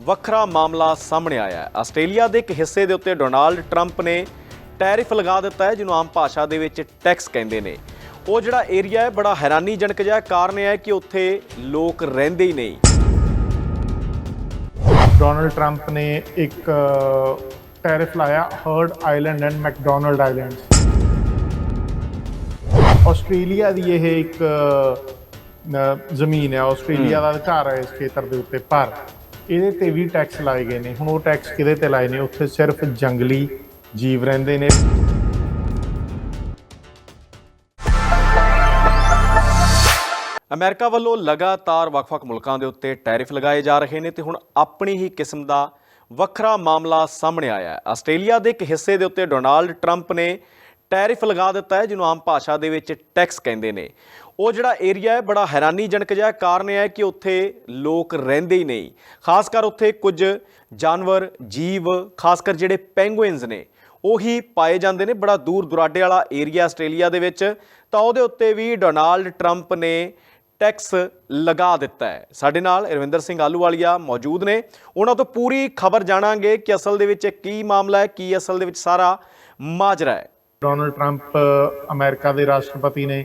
ਵੱਖਰਾ ਮਾਮਲਾ ਸਾਹਮਣੇ ਆਇਆ ਹੈ। ਆਸਟ੍ਰੇਲੀਆ ਦੇ ਇੱਕ ਹਿੱਸੇ ਦੇ ਉੱਤੇ ਡੋਨਾਲਡ ਟਰੰਪ ਨੇ ਟੈਰਿਫ ਲਗਾ ਦਿੱਤਾ ਹੈ ਜਿਹਨੂੰ ਆਮ ਭਾਸ਼ਾ ਦੇ ਵਿੱਚ ਟੈਕਸ ਕਹਿੰਦੇ ਨੇ। ਉਹ ਜਿਹੜਾ ਏਰੀਆ ਹੈ ਬੜਾ ਹੈਰਾਨੀਜਨਕ ਜਿਹਾ। ਕਾਰਨ ਇਹ ਹੈ ਕਿ ਉੱਥੇ ਲੋਕ ਰਹਿੰਦੇ ਹੀ ਨਹੀਂ। ਡੋਨਲਡ ਟਰੰਪ ਨੇ ਇੱਕ ਟੈਰਿਫ ਲਾਇਆ Heard Island and McDonald Island Australia ਦੀ ਇਹ ਇੱਕ ਜ਼ਮੀਨ ਹੈ। ਆਸਟ੍ਰੇਲੀਆ ਦਾ ਅਧਿਕਾਰ ਹੈ ਇਸ ਖੇਤਰ ਦੇ ਉੱਤੇ ਪਰ ਇਹਦੇ ਤੇ ਵੀ ਟੈਕਸ ਲਾਏ ਗਏ ਨੇ। ਹੁਣ ਉਹ ਟੈਕਸ ਕਿਹਦੇ ਤੇ ਲਾਏ ਨੇ? ਉੱਥੇ ਸਿਰਫ ਜੰਗਲੀ ਜੀਵ ਰਹਿੰਦੇ ਨੇ। ਅਮਰੀਕਾ ਵੱਲੋਂ ਲਗਾਤਾਰ ਵੱਖ-ਵੱਖ ਮੁਲਕਾਂ ਦੇ ਉੱਤੇ ਟੈਰਿਫ ਲਗਾਏ ਜਾ ਰਹੇ ਨੇ ਤੇ ਹੁਣ ਆਪਣੀ ਹੀ ਕਿਸਮ ਦਾ ਵੱਖਰਾ ਮਾਮਲਾ ਸਾਹਮਣੇ ਆਇਆ ਹੈ। ਆਸਟ੍ਰੇਲੀਆ ਦੇ ਇੱਕ ਹਿੱਸੇ ਦੇ ਉੱਤੇ ਡੋਨਾਲਡ ਟਰੰਪ ਨੇ ਟੈਰਿਫ ਲਗਾ ਦਿੱਤਾ ਹੈ, ਜਿਹਨੂੰ ਆਮ ਭਾਸ਼ਾ ਦੇ ਵਿੱਚ ਟੈਕਸ ਕਹਿੰਦੇ ਨੇ। ਉਹ ਜਿਹੜਾ ਏਰੀਆ ਹੈ, ਬੜਾ ਹੈਰਾਨੀਜਨਕ ਜਿਹਾ ਕਾਰਨ ਇਹ ਹੈ ਕਿ ਉੱਥੇ ਲੋਕ ਰਹਿੰਦੇ ਹੀ ਨਹੀਂ। ਖਾਸ ਕਰ ਉੱਥੇ ਕੁਝ ਜਾਨਵਰ, ਜੀਵ, ਖਾਸ ਕਰ ਜਿਹੜੇ ਪੈਂਗੁਇਨਸ ਨੇ, ਉਹੀ ਪਾਏ ਜਾਂਦੇ ਨੇ ਬੜਾ ਦੂਰ ਦੁਰਾਡੇ ਵਾਲਾ ਏਰੀਆ ਆਸਟ੍ਰੇਲੀਆ ਦੇ ਵਿੱਚ। ਤਾਂ ਉਹਦੇ ਉੱਤੇ ਵੀ ਡੋਨਾਲਡ ਟਰੰਪ ਨੇ ਟੈਕਸ ਲਗਾ ਦਿੱਤਾ ਹੈ। ਸਾਡੇ ਨਾਲ ਰਵਿੰਦਰ ਸਿੰਘ ਆਲੂਵਾਲੀਆ ਮੌਜੂਦ ਨੇ। ਉਹਨਾਂ ਤੋਂ ਪੂਰੀ ਖਬਰ ਜਾਣਾਂਗੇ ਕਿ ਅਸਲ ਦੇ ਵਿੱਚ ਕੀ ਮਾਮਲਾ ਹੈ, ਕੀ ਅਸਲ ਦੇ ਵਿੱਚ ਸਾਰਾ ਮਾਜਰਾ ਹੈ। ਡੋਨਲਡ ਟਰੰਪ ਅਮਰੀਕਾ ਦੇ ਰਾਸ਼ਟਰਪਤੀ ਨੇ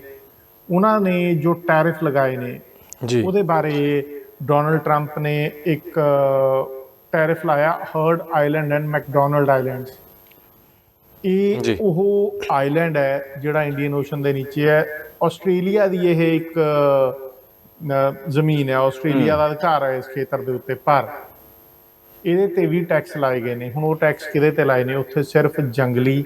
ਉਹਨਾਂ ਨੇ ਜੋ ਟੈਰਿਫ ਲਗਾਏ ਨੇ ਜੀ। ਉਹਦੇ ਬਾਰੇ ਡੋਨਲਡ ਟਰੰਪ ਨੇ ਇੱਕ ਟੈਰਿਫ ਲਾਇਆ Heard Island and McDonald Islands ਜੀ। ਇਹ ਉਹ ਆਈਲੈਂਡ ਹੈ ਜਿਹੜਾ ਇੰਡੀਅਨ ਓਸ਼ਨ ਦੇ ਨੀਚੇ ਹੈ। ਆਸਟ੍ਰੇਲੀਆ ਦੀ ਇਹ ਇੱਕ ਜ਼ਮੀਨ ਹੈ। ਆਸਟ੍ਰੇਲੀਆ ਦਾ ਅਧਿਕਾਰ ਹੈ ਇਸ ਖੇਤਰ ਦੇ ਉੱਤੇ ਪਰ ਇਹਦੇ ਤੇ ਵੀ ਟੈਕਸ ਲਾਏ ਗਏ ਨੇ। ਹੁਣ ਉਹ ਟੈਕਸ ਕਿਹਦੇ ਤੇ ਲਾਏ ਨੇ? ਉੱਥੇ ਸਿਰਫ ਜੰਗਲੀ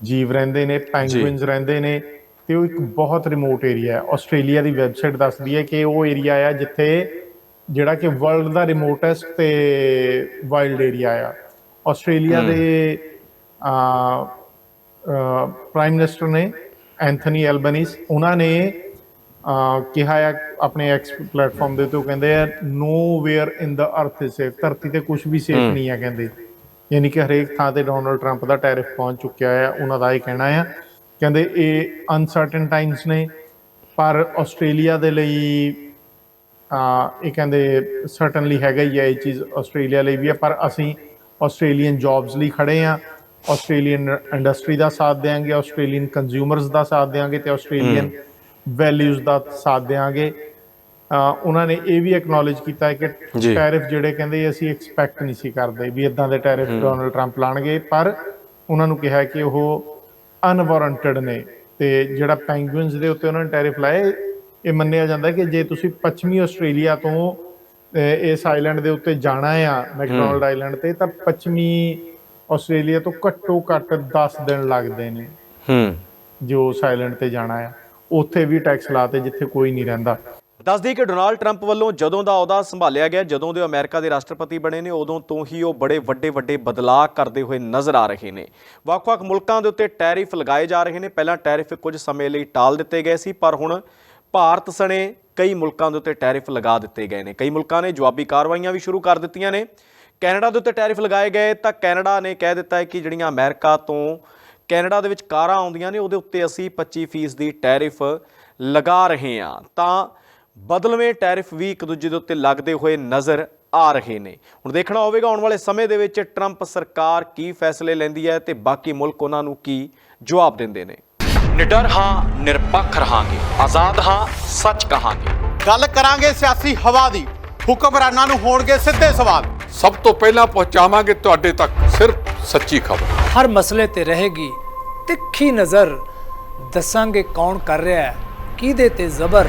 ਜੀਵ ਰਹਿੰਦੇ ਨੇ ਪੈਂਗੁਇਨਸ ਰਹਿੰਦੇ ਨੇ। ਤੇ ਉਹ ਇੱਕ ਬਹੁਤ ਰਿਮੋਟ ਏਰੀਆ ਹੈ। ਆਸਟ੍ਰੇਲੀਆ ਦੀ ਵੈਬਸਾਈਟ ਦੱਸਦੀ ਹੈ ਕਿ ਉਹ ਏਰੀਆ ਆ ਜਿੱਥੇ ਜਿਹੜਾ ਕਿ ਵਰਲਡ ਦਾ ਰਿਮੋਟੈਸਟ ਤੇ ਵਾਈਲਡ ਏਰੀਆ ਆ। ਆਸਟ੍ਰੇਲੀਆ ਦੇ ਪ੍ਰਾਈਮ ਮਿਨਿਸਟਰ ਨੇ ਐਂਥਨੀ ਐਲਬਨੀਸ ਉਹਨਾਂ ਨੇ ਕਿਹਾ ਆ ਆਪਣੇ ਐਕਸ ਪਲੇਟਫਾਰਮ ਦੇ ਉੱਤੇ ਕਹਿੰਦੇ ਆ ਨੋ ਵੇਅਰ ਇਨ ਦਾ ਅਰਥ ਇਜ਼ ਸੇਫ ਧਰਤੀ ਤੇ ਕੁਝ ਵੀ ਸੇਫ ਨਹੀਂ ਆ ਕਹਿੰਦੇ। ਯਾਨੀ ਕਿ ਹਰੇਕ ਥਾਂ ਤੇ ਡੋਨਲਡ ਟਰੰਪ ਦਾ ਟੈਰਿਫ ਪਹੁੰਚ ਚੁੱਕਿਆ ਆ ਉਹਨਾਂ ਦਾ ਇਹ ਕਹਿਣਾ ਆ ਕਹਿੰਦੇ ਇਹ ਅਨਸਰਟਨ ਟਾਈਮਸ ਨੇ ਪਰ ਆਸਟ੍ਰੇਲੀਆ ਦੇ ਲਈ ਆ ਇਹ ਕਹਿੰਦੇ ਸਰਟਨਲੀ ਹੈਗਾ ਹੀ ਹੈ ਇਹ ਚੀਜ਼ ਆਸਟ੍ਰੇਲੀਆ ਲਈ ਵੀ ਹੈ ਪਰ ਅਸੀਂ ਆਸਟ੍ਰੇਲੀਅਨ ਜੌਬਸ ਲਈ ਖੜੇ ਆ ਆਸਟ੍ਰੇਲੀਅਨ ਇੰਡਸਟਰੀ ਦਾ ਸਾਥ ਦੇਾਂਗੇ ਆਸਟ੍ਰੇਲੀਅਨ ਕੰਜ਼ਿਊਮਰਸ ਦਾ ਸਾਥ ਦੇਾਂਗੇ ਤੇ ਆਸਟ੍ਰੇਲੀਅਨ ਵੈਲਿਊਜ਼ ਦਾ ਸਾਥ ਦੇਾਂਗੇ ਉਹਨਾਂ ਨੇ ਇਹ ਵੀ ਐਕਨੋਲਜ ਕੀਤਾ ਹੈ ਕਿ। ਟੈਰਿਫ ਜਿਹੜੇ ਕਹਿੰਦੇ ਅਸੀਂ ਐਕਸਪੈਕਟ ਨਹੀਂ ਸੀ ਕਰਦੇ ਵੀ ਇਦਾਂ ਦੇ ਟੈਰਿਫ ਡੋਨਲਡ ਟਰੰਪ ਲਾਣਗੇ ਪਰ ਉਹਨਾਂ ਨੂੰ ਕਿਹਾ ਕਿ ਉਹ ਅਨਵਾਰੰਟਡ ਨੇ। ਤੇ ਜਿਹੜਾ ਪੈਂਗੁਇਨਸ ਦੇ ਉੱਤੇ ਉਹਨਾਂ ਨੇ ਟੈਰਿਫ ਲਾਏ ਇਹ ਮੰਨਿਆ ਜਾਂਦਾ ਕਿ ਜੇ ਤੁਸੀਂ ਪੱਛਮੀ ਆਸਟ੍ਰੇਲੀਆ ਤੋਂ ਇਸ ਆਈਲੈਂਡ ਦੇ ਉੱਤੇ ਜਾਣਾ ਆ ਮੈਕਡੋਨਲਡ ਆਈਲੈਂਡ ਤੇ ਤਾਂ ਪੱਛਮੀ ਆਸਟ੍ਰੇਲੀਆ ਤੋਂ ਘੱਟੋ ਘੱਟ 10 ਦਿਨ ਲੱਗਦੇ ਨੇ। ਹੂੰ। ਜੋ ਉਸ ਆਈਲੈਂਡ ਤੇ ਜਾਣਾ ਆ। ਉੱਥੇ ਵੀ ਟੈਕਸ ਲਾਤੇ ਜਿੱਥੇ ਕੋਈ ਨਹੀਂ ਰਹਿੰਦਾ। ਦੱਸਦੀ ਕਿ ਡੋਨਾਲਡ ਟਰੰਪ ਵੱਲੋਂ ਜਦੋਂ ਦਾ ਅਹੁਦਾ ਸੰਭਾਲਿਆ ਗਿਆ, ਜਦੋਂ ਦੇ ਅਮਰੀਕਾ ਦੇ ਰਾਸ਼ਟਰਪਤੀ ਬਣੇ ਨੇ, ਉਦੋਂ ਤੋਂ ਹੀ ਉਹ ਬੜੇ ਵੱਡੇ ਵੱਡੇ ਬਦਲਾਅ ਕਰਦੇ ਹੋਏ ਨਜ਼ਰ ਆ ਰਹੇ ਨੇ। ਵੱਖ-ਵੱਖ ਮੁਲਕਾਂ ਦੇ ਉੱਤੇ ਟੈਰਿਫ ਲਗਾਏ ਜਾ ਰਹੇ ਨੇ। ਪਹਿਲਾਂ ਟੈਰਿਫ ਕੁਝ ਸਮੇਂ ਲਈ ਟਾਲ ਦਿੱਤੇ ਗਏ ਸੀ, ਪਰ ਹੁਣ ਭਾਰਤ ਸਣੇ ਕਈ ਮੁਲਕਾਂ ਦੇ ਉੱਤੇ ਟੈਰਿਫ ਲਗਾ ਦਿੱਤੇ ਗਏ ਨੇ। ਕਈ ਮੁਲਕਾਂ ਨੇ ਜਵਾਬੀ ਕਾਰਵਾਈਆਂ ਵੀ ਸ਼ੁਰੂ ਕਰ ਦਿੱਤੀਆਂ ਨੇ। ਕੈਨੇਡਾ ਦੇ ਉੱਤੇ ਟੈਰਿਫ ਲਗਾਏ ਗਏ, ਤਾਂ ਕੈਨੇਡਾ ਨੇ ਕਹਿ ਦਿੱਤਾ ਹੈ ਕਿ ਜਿਹੜੀਆਂ ਅਮਰੀਕਾ ਤੋਂ ਕੈਨੇਡਾ ਦੇ ਵਿੱਚ ਕਾਰਾਂ ਆਉਂਦੀਆਂ ਨੇ, ਉਹਦੇ ਉੱਤੇ ਅਸੀਂ 25% ਦੀ ਟੈਰਿਫ ਲਗਾ ਰਹੇ ਹਾਂ। ਤਾਂ ਬਦਲਵੇਂ ਟੈਰਿਫ ਵੀ ਇੱਕ ਦੂਜੇ ਦੇ ਉੱਤੇ ਲੱਗਦੇ ਹੋਏ ਨਜ਼ਰ ਆ ਰਹੇ ਨੇ। ਹੁਣ ਦੇਖਣਾ ਹੋਵੇਗਾ ਆਉਣ ਵਾਲੇ ਸਮੇਂ ਦੇ ਵਿੱਚ ਟਰੰਪ ਸਰਕਾਰ ਕੀ ਫੈਸਲੇ ਲੈਂਦੀ ਹੈ ਤੇ ਬਾਕੀ ਮੁਲਕ ਉਹਨਾਂ ਨੂੰ ਕੀ ਜਵਾਬ ਦਿੰਦੇ ਨੇ। ਨਿਡਰ ਹਾਂ ਨਿਰਪੱਖ ਰਹਾਂਗੇ। ਆਜ਼ਾਦ ਹਾਂ ਸੱਚ ਕਹਾਂਗੇ। ਗੱਲ ਕਰਾਂਗੇ ਸਿਆਸੀ ਹਵਾ ਦੀ। ਹੁਕਮਰਾਨਾਂ ਨੂੰ ਹੋਣਗੇ ਸਿੱਧੇ ਸਵਾਲ। ਸਭ ਤੋਂ ਪਹਿਲਾਂ ਪਹੁੰਚਾਵਾਂਗੇ ਤੁਹਾਡੇ ਤੱਕ ਸਿਰਫ ਸੱਚੀ ਖਬਰ। ਹਰ ਮਸਲੇ ਤੇ ਰਹੇਗੀ ਤਿੱਖੀ ਨਜ਼ਰ। ਦੱਸਾਂਗੇ ਕੌਣ ਕਰ ਰਿਹਾ ਹੈ ਕਿਹਦੇ ਤੇ ਜ਼ਬਰ।